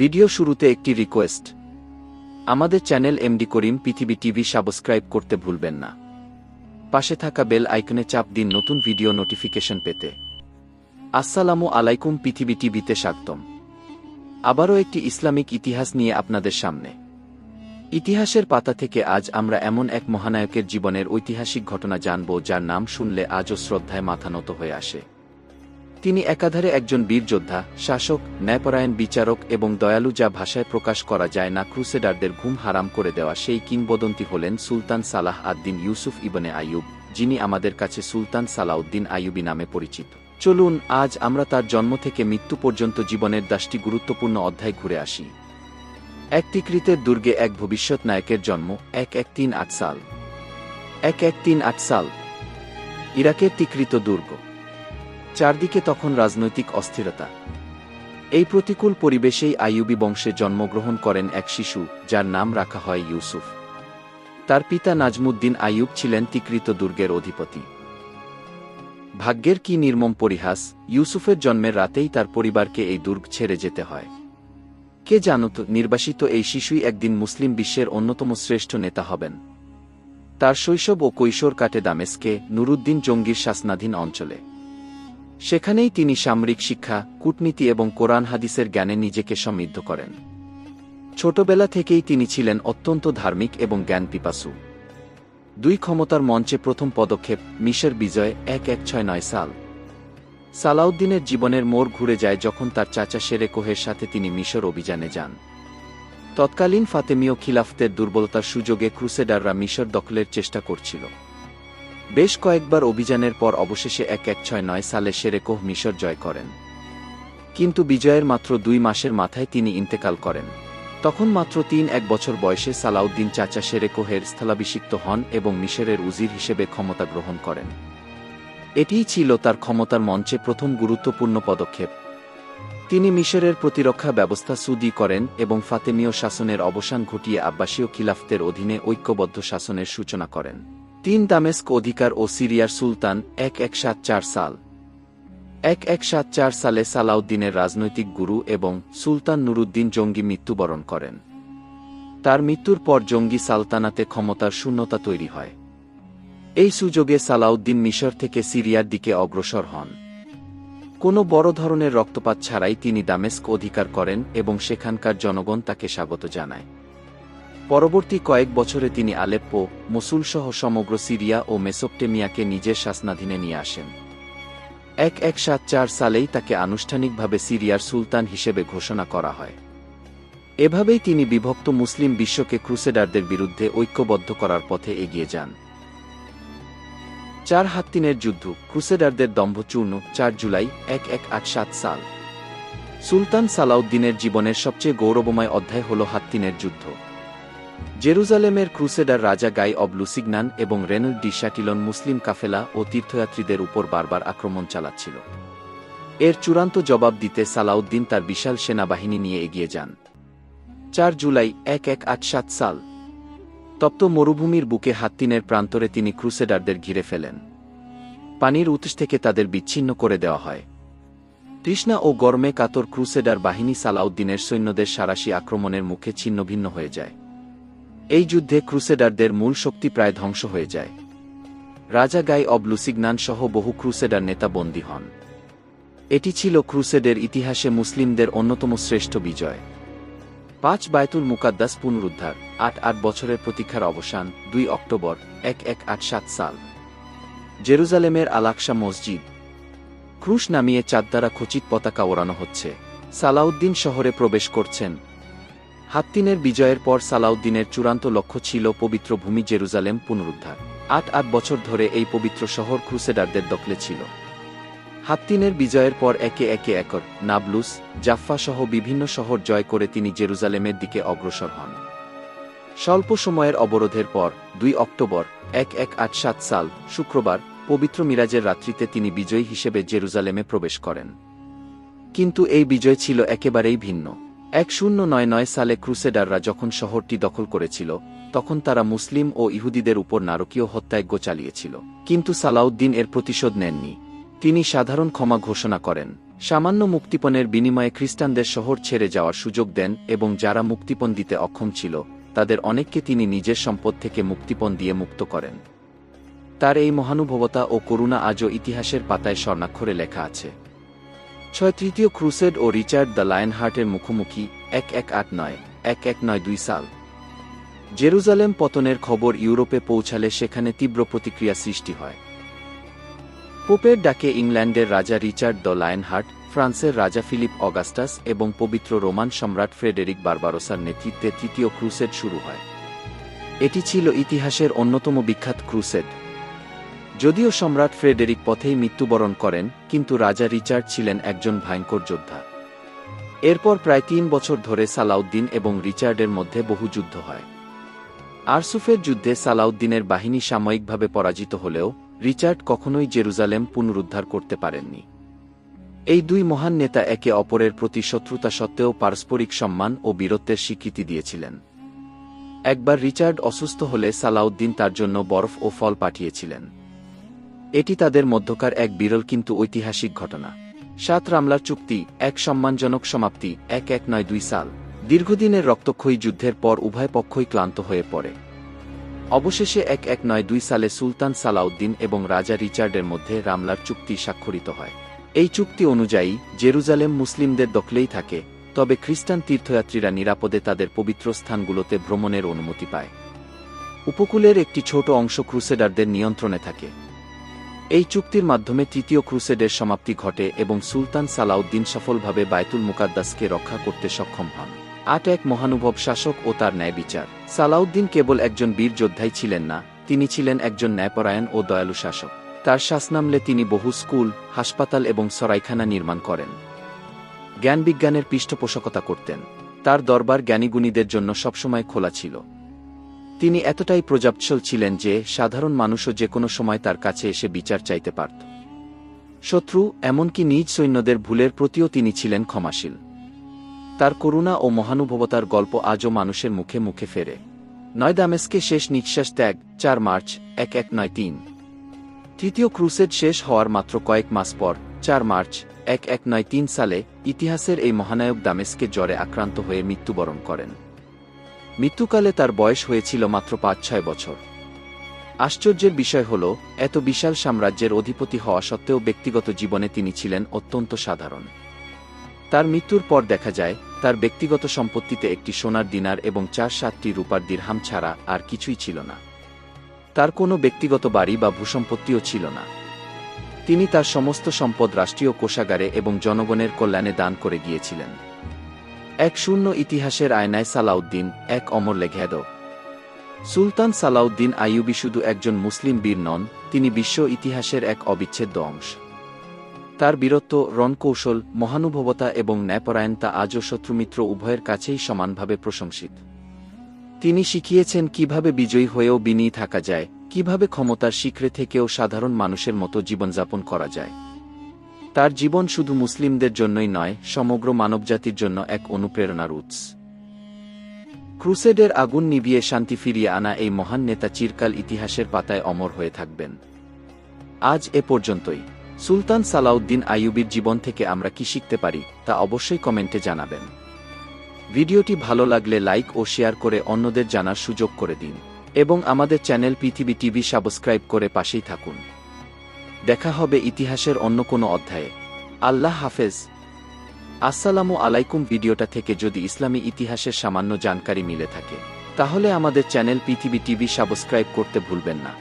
Video শুরুতে একটি request আমাদের চ্যানেল এমডি করিম পৃথিবী টিভি সাবস্ক্রাইব করতে ভুলবেন না। পাশে থাকা বেল আইকনে চাপ দিন নতুন ভিডিও নোটিফিকেশন পেতে। আসসালামু আলাইকুম পৃথিবী টিভিতে স্বাগতম। আবারও একটি ইসলামিক ইতিহাস নিয়ে আপনাদের সামনে। ইতিহাসের পাতা থেকে আজ আমরা এমন এক মহানায়কের জীবনের ঐতিহাসিক ঘটনা জানব যার নাম শুনলে আজও শ্রদ্ধায় মাথা নত হয়ে আসে। তিনি একাধারে একজন বীর যোদ্ধা, শাসক, ন্যায়পরায়ণ বিচারক এবং দয়ালু যা ভাষায় প্রকাশ করা যায় না ক্রুসেডারদের ঘুম হারাম করে দেওয়া সেই কিংবদন্তি হলেন সুলতান সালাহ আদ্দিন ইউসুফ ইবনে আইয়ুব, যিনি আমাদের কাছে সুলতান সালাউদ্দিন আইয়ুবি নামে পরিচিত। চলুন, আজ আমরা তার জন্ম থেকে মৃত্যু পর্যন্ত জীবনের দশটি গুরুত্বপূর্ণ অধ্যায় ঘুরে আসি। এক টিকরিতের দুর্গে এক ভবিষ্যৎ নায়কের জন্ম, এক এক তিন আট সাল। এক এক তিন আট সাল। ইরাকের টিকরিত দুর্গ। চারদিকে তখন রাজনৈতিক অস্থিরতা। এই প্রতিকূল পরিবেশেই আইয়ুবি বংশে জন্মগ্রহণ করেন এক শিশু, যার নাম রাখা হয় ইউসুফ। তার পিতা নাজমুদ্দিন আইয়ুব ছিলেন তিকৃত দুর্গের অধিপতি। ভাগ্যের কি নির্মম পরিহাস, ইউসুফের জন্মের রাতেই তার পরিবারকে এই দুর্গ ছেড়ে যেতে হয়। কে জানত, নির্বাসিত এই শিশুই একদিন মুসলিম বিশ্বের অন্যতম শ্রেষ্ঠ নেতা হবেন। তার শৈশব ও কৈশোর কাটে দামেস্কে, নুরুদ্দিন জঙ্গির শাসনাধীন অঞ্চলে। সেখানেই তিনি সামরিক শিক্ষা, কূটনীতি এবং কোরআন হাদিসের জ্ঞানে নিজেকে সমৃদ্ধ করেন। ছোটবেলা থেকেই তিনি ছিলেন অত্যন্ত ধার্মিক এবং জ্ঞান পিপাসু দুই ক্ষমতার মঞ্চে প্রথম পদক্ষেপ মিশর বিজয় এক এক ছয় নয় সাল। সালাউদ্দিনের জীবনের মোড় ঘুরে যায় যখন তার চাচা শেরে কোহের সাথে তিনি মিশর অভিযানে যান। তৎকালীন ফাতেমীয় খিলাফতের দুর্বলতার সুযোগে ক্রুসেডাররা মিশর দখলের চেষ্টা করছিল। বেশ কয়েকবার অভিযানের পর অবশেষে এক এক ছয় নয় সালে শেরেকোহ মিশর জয় করেন। কিন্তু বিজয়ের মাত্র দুই মাসের মাথায় তিনি ইন্তেকাল করেন। তখন মাত্র তিন এক বছর বয়সে সালাউদ্দিন চাচা শেরেকোহের স্থলাভিষিক্ত হন এবং মিশরের উজির হিসেবে ক্ষমতা গ্রহণ করেন। এটিই ছিল তার ক্ষমতার মঞ্চে প্রথম গুরুত্বপূর্ণ পদক্ষেপ। তিনি মিশরের প্রতিরক্ষা ব্যবস্থা সুদি করেন এবং ফাতেমীয় শাসনের অবসান ঘটিয়ে আব্বাসীয় খিলাফতের অধীনে ঐক্যবদ্ধ শাসনের সূচনা করেন। তিন দামেস্ক অধিকার ও সিরিয়ার সুলতান, এক এক সাত চার সাল। এক এক সাত চার সালে সালাউদ্দিনের রাজনৈতিক গুরু এবং সুলতান নুরুদ্দিন জঙ্গি মৃত্যুবরণ করেন। তার মৃত্যুর পর জঙ্গি সালতানাতে ক্ষমতার শূন্যতা তৈরি হয়। এই সুযোগে সালাউদ্দিন মিশর থেকে সিরিয়ার দিকে অগ্রসর হন। কোনো বড় ধরনের রক্তপাত ছাড়াই তিনি দামেস্ক অধিকার করেন এবং সেখানকার জনগণ তাকে স্বাগত জানায়। পরবর্তী কয়েক বছরে তিনি আলেপ্পো, মসুলসহ সমগ্র সিরিয়া ও মেসোপটেমিয়াকে নিজের শাসনাধীনে নিয়ে আসেন। এক এক সাত চার সালেই তাকে আনুষ্ঠানিকভাবে সিরিয়ার সুলতান হিসেবে ঘোষণা করা হয়। এভাবেই তিনি বিভক্ত মুসলিম বিশ্বকে ক্রুসেডারদের বিরুদ্ধে ঐক্যবদ্ধ করার পথে এগিয়ে যান। চার হাত্তিনের যুদ্ধ, ক্রুসেডারদের দম্ভচূর্ণ, চার জুলাই এক এক আট সাত সাল। সুলতান সালাউদ্দিনের জীবনের সবচেয়ে গৌরবময় অধ্যায় হল হাত্তিনের যুদ্ধ। জেরুজালেমের ক্রুসেডার রাজা গাই অব লুসিগনান এবং রেনল ডি শ্যাটিলন মুসলিম কাফেলা ও তীর্থযাত্রীদের উপর বারবার আক্রমণ চালাচ্ছিল। এর চূড়ান্ত জবাব দিতে সালাউদ্দিন তার বিশাল সেনাবাহিনী নিয়ে এগিয়ে যান। চার জুলাই এক এক আট সাত সাল। তপ্ত মরুভূমির বুকে হাত্তিনের প্রান্তরে তিনি ক্রুসেডারদের ঘিরে ফেলেন। পানির উৎস থেকে তাদের বিচ্ছিন্ন করে দেওয়া হয়। তৃষ্ণা ও গরমে কাতর ক্রুসেডার বাহিনী সালাউদ্দিনের সৈন্যদের সারাশি আক্রমণের মুখে ছিন্নভিন্ন হয়ে যায়। এই যুদ্ধে ক্রুসেডারদের মূল শক্তি প্রায় ধ্বংস হয়ে যায়। রাজা গাই অব লুসিগনান সহ বহু ক্রুসেডার নেতা বন্দী হন। এটি ছিল ক্রুসেডের ইতিহাসে মুসলিমদের অন্যতম শ্রেষ্ঠ বিজয়। পাঁচ বায়তুল মুকাদ্দাস পুনরুদ্ধার, আট আট বছরের প্রতীক্ষার অবসান, দুই অক্টোবর, এক এক আট সাত সাল। জেরুজালেমের আলাকসা মসজিদ। ক্রুশ নামিয়ে চাঁদ দ্বারা খচিত পতাকা ওড়ানো হচ্ছে। সালাউদ্দিন শহরে প্রবেশ করছেন হাত্তিনের বিজয়ের পর সালাউদ্দিনের চূড়ান্ত লক্ষ্য ছিল পবিত্র ভূমি জেরুজালেম পুনরুদ্ধার। আট আট বছর ধরে এই পবিত্র শহর ক্রুসেডারদের দখলে ছিল। হাত্তিনের বিজয়ের পর একে একে একর, নাবলুস জাফফা সহ বিভিন্ন শহর জয় করে তিনি জেরুজালেমের দিকে অগ্রসর হন। স্বল্প সময়ের অবরোধের পর, দুই অক্টোবর, এক এক আট সাত সাল, শুক্রবার, পবিত্র মিরাজের রাত্রিতে তিনি বিজয়ী হিসেবে জেরুজালেমে প্রবেশ করেন। কিন্তু এই বিজয় ছিল একেবারেই ভিন্ন। এক শূন্য নয় নয় সালে ক্রুসেডাররা যখন শহরটি দখল করেছিল, তখন তারা মুসলিম ও ইহুদিদের উপর নারকীয় হত্যায়জ্ঞ চালিয়েছিল। কিন্তু সালাউদ্দিন এর প্রতিশোধ নেননি। তিনি সাধারণ ক্ষমা ঘোষণা করেন। সামান্য মুক্তিপণের বিনিময়ে খ্রিস্টানদের শহর ছেড়ে যাওয়ার সুযোগ দেন এবং যারা মুক্তিপণ দিতে অক্ষম ছিল, তাদের অনেককে তিনি নিজের সম্পদ থেকে মুক্তিপণ দিয়ে মুক্ত করেন। তার এই মহানুভবতা ও করুণা আজও ইতিহাসের পাতায় স্বর্ণাক্ষরে লেখা আছে। ছয় তৃতীয় ক্রুসেড ও রিচার্ড দ্য লায়ন হার্টের মুখোমুখি এক এক আট নয়, এক এক নয় দুই সাল। জেরুজালেম পতনের খবর ইউরোপে পৌঁছালে সেখানে তীব্র প্রতিক্রিয়া সৃষ্টি হয়। পোপের ডাকে ইংল্যান্ডের রাজা রিচার্ড দ্য লায়নহার্ট ফ্রান্সের রাজা ফিলিপ অগাস্টাস এবং পবিত্র রোমান সম্রাট ফ্রেডেরিক বারবারোসার নেতৃত্বে তৃতীয় ক্রুসেড শুরু হয়। এটি ছিল ইতিহাসের অন্যতম বিখ্যাত ক্রুসেড। যদিও সম্রাট ফ্রেডেরিক পথেই মৃত্যুবরণ করেন, কিন্তু রাজা রিচার্ড ছিলেন একজন ভয়ঙ্কর যোদ্ধা। এরপর প্রায় তিন বছর ধরে সালাউদ্দিন এবং রিচার্ডের মধ্যে বহু যুদ্ধ হয়। আরসুফের যুদ্ধে সালাউদ্দিনের বাহিনী সাময়িকভাবে পরাজিত হলেও, রিচার্ড কখনোই জেরুজালেম পুনরুদ্ধার করতে পারেননি। এই দুই মহান নেতা একে অপরের প্রতি শত্রুতা সত্ত্বেও পারস্পরিক সম্মান ও বীরত্বের স্বীকৃতি দিয়েছিলেন। একবার রিচার্ড অসুস্থ হলে সালাউদ্দিন তার জন্য বরফ ও ফল পাঠিয়েছিলেন। এটি তাদের মধ্যকার এক বিরল কিন্তু ঐতিহাসিক ঘটনা। সাত রামলার চুক্তি, এক সম্মানজনক সমাপ্তি, এক এক নয় দুই সাল, দীর্ঘদিনের রক্তক্ষয়ী যুদ্ধের পর উভয় পক্ষই ক্লান্ত হয়ে পড়ে। অবশেষে এক এক নয় দুই সালে সুলতান সালাউদ্দিন এবং রাজা রিচার্ডের মধ্যে রামলার চুক্তি স্বাক্ষরিত হয়। এই চুক্তি অনুযায়ী, জেরুজালেম মুসলিমদের দখলেই থাকে, তবে খ্রিস্টান তীর্থযাত্রীরা নিরাপদে তাদের পবিত্র স্থানগুলোতে ভ্রমণের অনুমতি পায়। উপকূলের একটি ছোট অংশ ক্রুসেডারদের নিয়ন্ত্রণে থাকে। এই চুক্তির মাধ্যমে তৃতীয় ক্রুসেডের সমাপ্তি ঘটে এবং সুলতান সালাউদ্দিন সফলভাবে বায়তুল মুকাদ্দাসকে রক্ষা করতে সক্ষম হন। আট এক মহানুভব শাসক ও তার ন্যায় বিচার। সালাউদ্দিন কেবল একজন বীর যোদ্ধাই ছিলেন না, তিনি ছিলেন একজন ন্যায়পরায়ণ ও দয়ালু শাসক। তার শাসনামলে তিনি বহু স্কুল, হাসপাতাল এবং সরাইখানা নির্মাণ করেন। জ্ঞান বিজ্ঞানের পৃষ্ঠপোষকতা করতেন। তার দরবার জ্ঞানীগুণীদের জন্য সবসময় খোলা ছিল। তিনি এতটাই প্রজাপশল ছিলেন যে সাধারণ মানুষও যে কোনো সময় তার কাছে এসে বিচার চাইতে পারত। শত্রু, এমনকি নিজ সৈন্যদের ভুলের প্রতিও তিনি ছিলেন ক্ষমাশীল। তার করুণা ও মহানুভবতার গল্প আজও মানুষের মুখে মুখে ফেরে। নয় দামেস্কে শেষ নিঃশ্বাস ত্যাগ, চার মার্চ, এক এক নয় তিন। তৃতীয় ক্রুসেড শেষ হওয়ার মাত্র কয়েক মাস পর, চার মার্চ, এক এক নয় তিন সালে ইতিহাসের এই মহানায়ক দামেস্কে জ্বরে আক্রান্ত হয়ে মৃত্যুবরণ করেন। মৃত্যুকালে তার বয়স হয়েছিল মাত্র পাঁচ ছয় বছর। আশ্চর্যের বিষয় হল, এত বিশাল সাম্রাজ্যের অধিপতি হওয়া সত্ত্বেও ব্যক্তিগত জীবনে তিনি ছিলেন অত্যন্ত সাধারণ। তার মৃত্যুর পর দেখা যায়, তার ব্যক্তিগত সম্পত্তিতে একটি সোনার দিনার এবং চার সাতটি রূপার দিরহাম ছাড়া আর কিছুই ছিল না। তার কোনো ব্যক্তিগত বাড়ি বা ভূসম্পত্তিও ছিল না। তিনি তার সমস্ত সম্পদ রাষ্ট্রীয় কোষাগারে এবং জনগণের কল্যাণে দান করে গিয়েছিলেন। এক শূন্য ইতিহাসের আয়নায় সালাউদ্দিন, এক অমর লেঘেদ সুলতান সালাউদ্দিন আইয়ুবি শুধু একজন মুসলিম বীর নন, তিনি বিশ্ব ইতিহাসের এক অবিচ্ছেদ্য অংশ। তার বীরত্ব, রণকৌশল, মহানুভবতা এবং ন্যায়পরায়ণতা আজও শত্রুমিত্র উভয়ের কাছেই সমানভাবে প্রশংসিত। তিনি শিখিয়েছেন কীভাবে বিজয়ী হয়েও বিনীত থাকা যায়, কীভাবে ক্ষমতার শিখরে থেকেও সাধারণ মানুষের মতো জীবনযাপন করা যায়। তার জীবন শুধু মুসলিমদের জন্যই নয়, সমগ্র মানবজাতির জন্য এক অনুপ্রেরণার উৎস। ক্রুসেডের আগুন নিভিয়ে শান্তি ফিরিয়ে আনা এই মহান নেতা চিরকাল ইতিহাসের পাতায় অমর হয়ে থাকবেন। আজ এ পর্যন্তই। সুলতান সালাউদ্দিন আইয়ুবির জীবন থেকে আমরা কি শিখতে পারি, তা অবশ্যই কমেন্টে জানাবেন। ভিডিওটি ভালো লাগলে লাইক ও শেয়ার করে অন্যদের জানার সুযোগ করে দিন। এবং আমাদের চ্যানেল পৃথিবী টিভি সাবস্ক্রাইব করে পাশেই থাকুন। দেখা হবে ইতিহাসের অন্য কোনো অধ্যায়ে। আল্লাহ হাফেজ। আসসালামু আলাইকুম ভিডিওটা থেকে যদি ইসলামী ইতিহাসের সামান্য জানকারি মিলে থাকে, তাহলে আমাদের চ্যানেল পৃথিবী টিভি সাবস্ক্রাইব করতে ভুলবেন না।